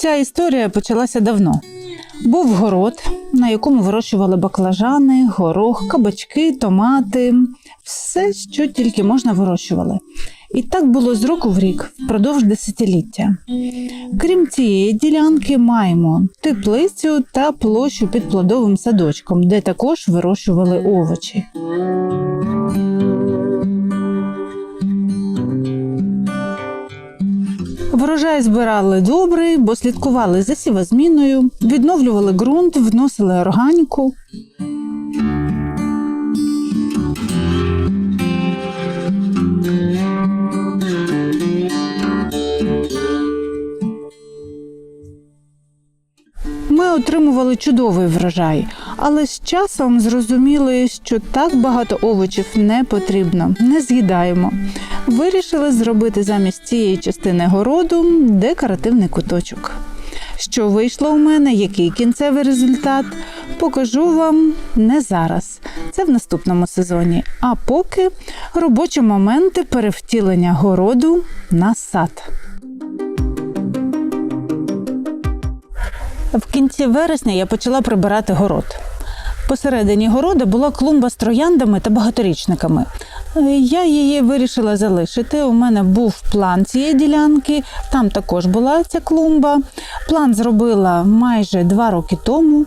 Ця історія почалася давно. Був город, на якому вирощували баклажани, горох, кабачки, томати, все, що тільки можна вирощували. І так було з року в рік, впродовж десятиліття. Крім цієї ділянки, маємо теплицю та площу під плодовим садочком, де також вирощували овочі. Врожай збирали добрий, бо слідкували за сівозміною, відновлювали ґрунт, вносили органіку. Ми отримували чудовий врожай, але з часом зрозуміли, що так багато овочів не потрібно, не з'їдаємо. Вирішили зробити замість цієї частини городу декоративний куточок. Що вийшло у мене, який кінцевий результат, покажу вам не зараз. Це в наступному сезоні. А поки робочі моменти перевтілення городу на сад. В кінці вересня я почала прибирати город. Посередині города була клумба з трояндами та багаторічниками. Я її вирішила залишити. У мене був план цієї ділянки, там також була ця клумба. План зробила майже два роки тому.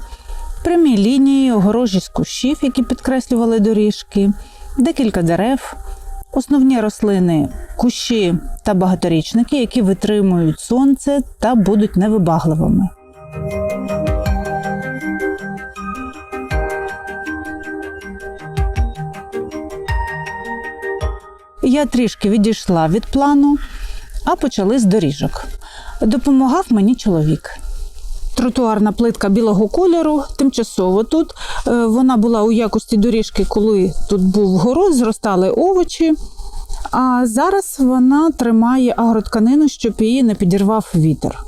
Прямі лінії, огорожі з кущів, які підкреслювали доріжки, декілька дерев, основні рослини, кущі та багаторічники, які витримують сонце та будуть невибагливими. Я трішки відійшла від плану, а почали з доріжок. Допомагав мені чоловік. Тротуарна плитка білого кольору, тимчасово тут. Е, Вона була у якості доріжки, коли тут був город, зростали овочі. А зараз вона тримає агротканину, щоб її не підірвав вітер.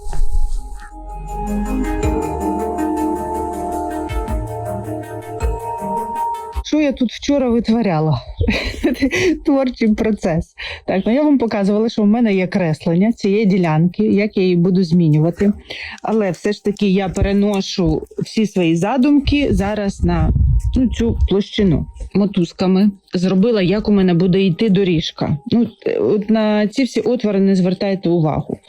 Що я тут вчора витворяла? Творчий процес. Так, ну я вам показувала, що в мене є креслення цієї ділянки, як я її буду змінювати. Але все ж таки я переношу всі свої задумки зараз на ну, цю площину мотузками. Зробила, як у мене буде йти доріжка. Ну, от на ці всі отвори не звертайте увагу.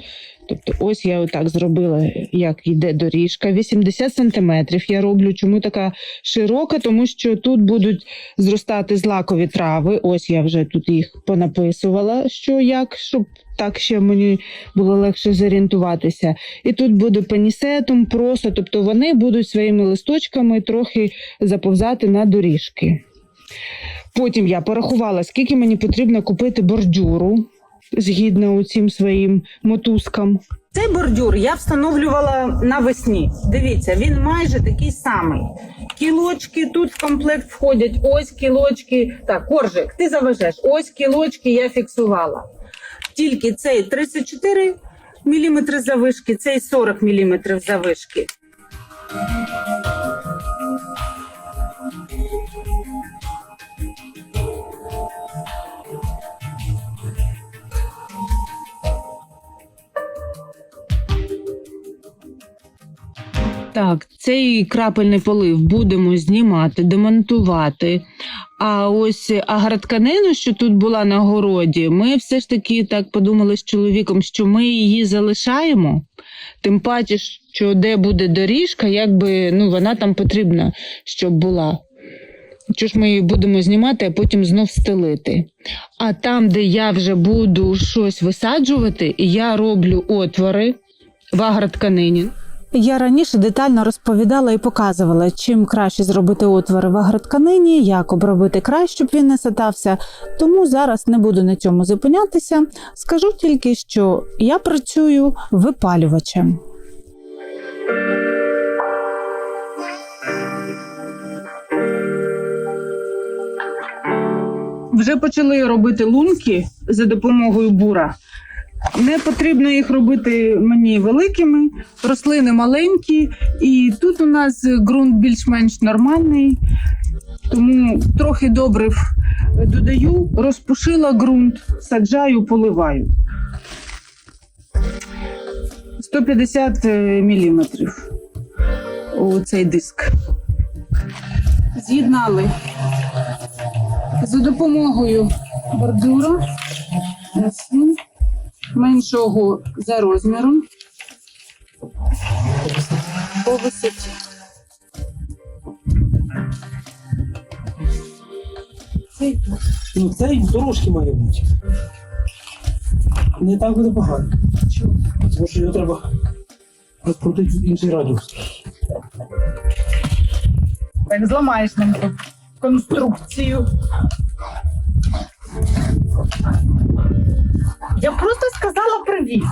Тобто, ось я отак зробила, як йде доріжка. 80 сантиметрів я роблю. Чому така широка? Тому що тут будуть зростати злакові трави. Ось я вже тут їх понаписувала, що як, щоб так ще мені було легше зорієнтуватися. І тут буде пенісетум, просто, тобто вони будуть своїми листочками трохи заповзати на доріжки. Потім я порахувала, скільки мені потрібно купити бордюру згідно цим своїм мотузкам. Цей бордюр я встановлювала навесні. Дивіться, він майже такий самий. Кілочки тут в комплект входять. Ось кілочки. Так, коржик, ти заважеш. Ось кілочки я фіксувала. Тільки цей 34 мм завишки, цей 40 мм завишки. Так, цей крапельний полив будемо знімати, демонтувати. А ось агротканину, що тут була на городі, ми все ж таки так подумали з чоловіком, що ми її залишаємо. Тим паче, що де буде доріжка, якби ну, вона там потрібна, щоб була. Що ж ми її будемо знімати, а потім знов стелити. А там, де я вже буду щось висаджувати, я роблю отвори в агротканині. Я раніше детально розповідала і показувала, чим краще зробити отвори в агротканині, як обробити край, щоб він не сатався. Тому зараз не буду на цьому зупинятися. Скажу тільки, що я працюю випалювачем. Вже почали робити лунки за допомогою бура. Не потрібно їх робити мені великими, рослини маленькі, і тут у нас ґрунт більш-менш нормальний, тому трохи добрив додаю, розпушила ґрунт, саджаю, поливаю. 150 міліметрів. У цей диск. З'єднали. За допомогою бордюра меншого за розміром по висоті. Цей. Ну, це і дорожки має бути. Не так буде погано. Чого? Тому що його треба розкрутити в інший радіус. Так зламаєш нам тут конструкцію. Я просто сказала привіт.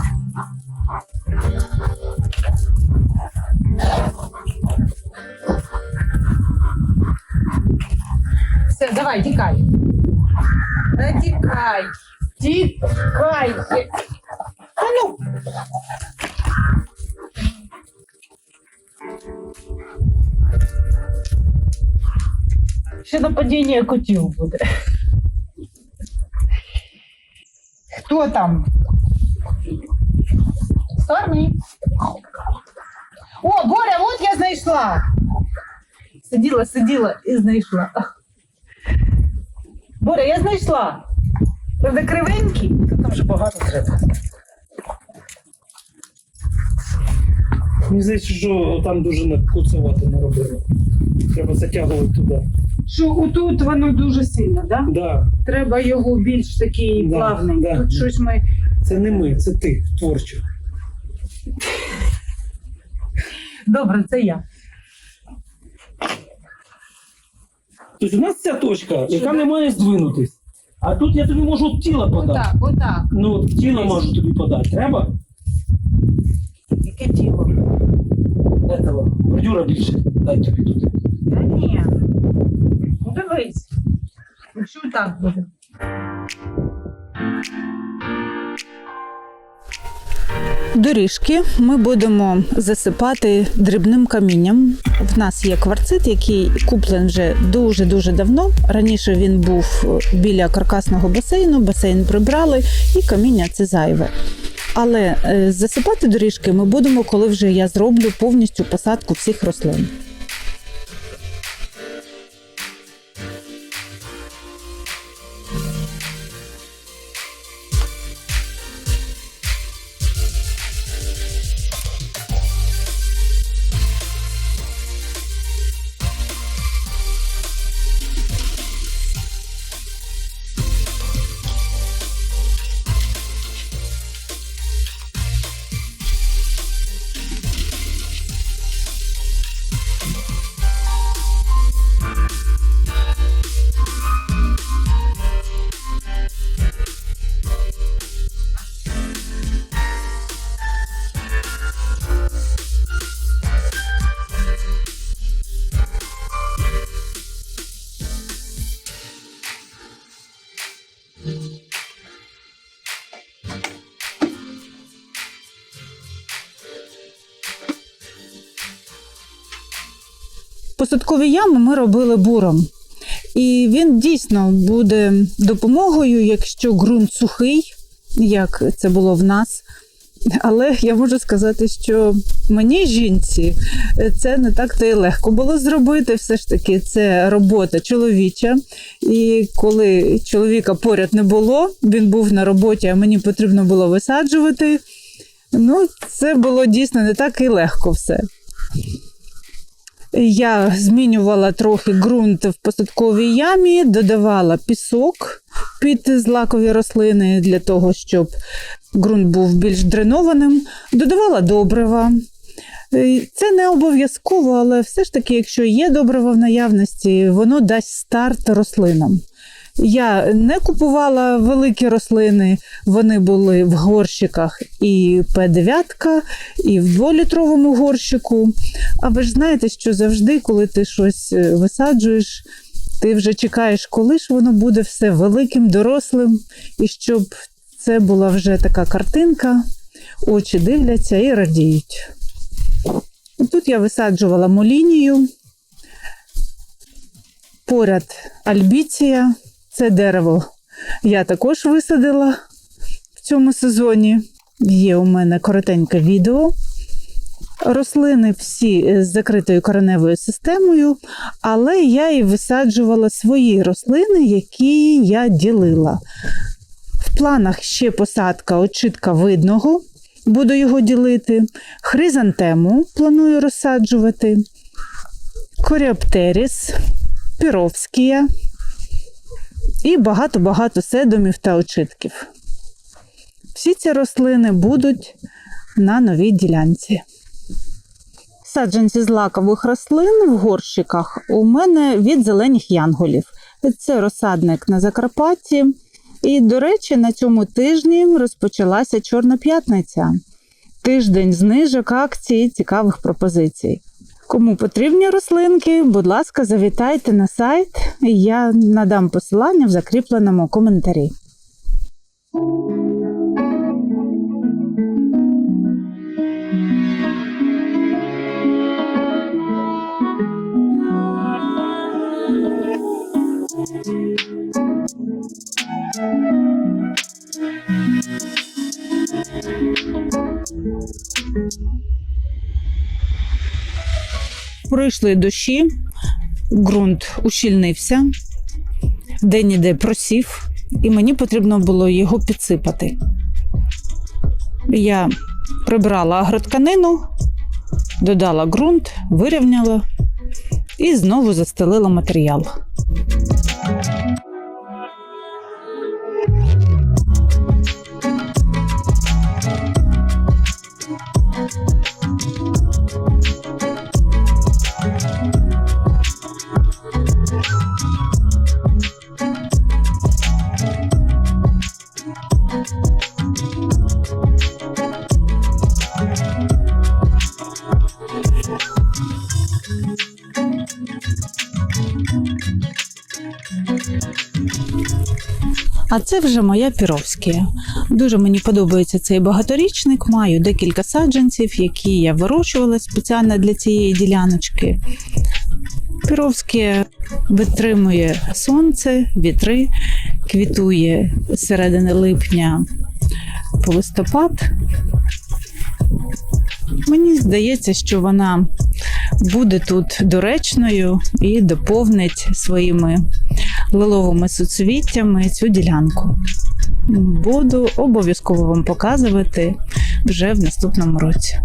Все, давай, тікай. Тікай. Тікай. А ну. Ще нападіння котів буде. Хто там? Сторні. О, Боря, от я знайшла. Сиділа, сиділа і знайшла. Боря, я знайшла. Правда, кривенький? Та там вже багато треба. Мені здається, що там дуже накуцувати не робили. Треба затягувати туди. Що отут воно дуже сильно, так? Да? Да. Треба його більш такий Да, плавний. да. Тут щось ми. Це не ми, це ти творчо. Добре, це я. Тобто у нас ця точка, яка не має здвинутись. А тут я тобі можу от тіла подати. Отак, отак. Ну, от тіло можу тобі подати. Треба? Яке тіло? Этого, бордюра більше. Дай тобі туди. Та ні. Дивись. Якщо так буде. Доріжки ми будемо засипати дрібним камінням. В нас є кварцит, який куплений вже дуже дуже давно. Раніше він був біля каркасного басейну, басейн прибрали, і каміння це зайве. Але е, засипати доріжки ми будемо, коли вже я зроблю повністю посадку всіх рослин. Посадкові ями ми робили буром. І він дійсно буде допомогою, якщо ґрунт сухий, як це було в нас. Але я можу сказати, що мені, жінці, це не так то і легко було зробити. Все ж таки, це робота чоловіча. І коли чоловіка поряд не було, він був на роботі, а мені потрібно було висаджувати. Ну, це було дійсно не так і легко все. Я змінювала трохи ґрунт в посадковій ямі, додавала пісок під злакові рослини для того, щоб ґрунт був більш дренованим, додавала добрива. Е, Це не обов'язково, але все ж таки, якщо є добриво в наявності, воно дасть старт рослинам. Я не купувала великі рослини, вони були в горщиках і П9, і в дволітровому горщику. А ви ж знаєте, що завжди, коли ти щось е, висаджуєш, ти вже чекаєш, коли ж воно буде все великим, дорослим, і щоб це була вже така картинка, очі дивляться і радіють. Тут я висаджувала молінію, поряд альбіція, це дерево я також висадила в цьому сезоні. Є у мене коротеньке відео Рослини всі з закритою кореневою системою, але я і висаджувала свої рослини, які я ділила. В планах ще посадка очитка видного, буду його ділити. Хризантему планую розсаджувати, коріоптеріс, піровськія і багато-багато седумів та очитків. Всі ці рослини будуть на новій ділянці. Саджанці з лакових рослин в горщиках у мене від зелених янголів. Це розсадник на Закарпатті. І, до речі, на цьому тижні розпочалася Чорна п'ятниця. Тиждень знижок акцій, цікавих пропозицій. Кому потрібні рослинки, будь ласка, завітайте на сайт, і я надам посилання в закріпленому коментарі. Пройшли дощі, ґрунт ущільнився, день іде просів, і мені потрібно було його підсипати. Я прибрала агротканину, додала ґрунт, вирівняла і знову застелила матеріал. А це вже моя піровська. Дуже мені подобається цей багаторічник. Маю декілька саджанців, які я вирощувала спеціально для цієї діляночки. Піровське витримує сонце, вітри, квітує з середини липня по листопад. Мені здається, що вона буде тут доречною і доповнить своїми лиловими суцвіттями цю ділянку. Буду обов'язково вам показувати вже в наступному році.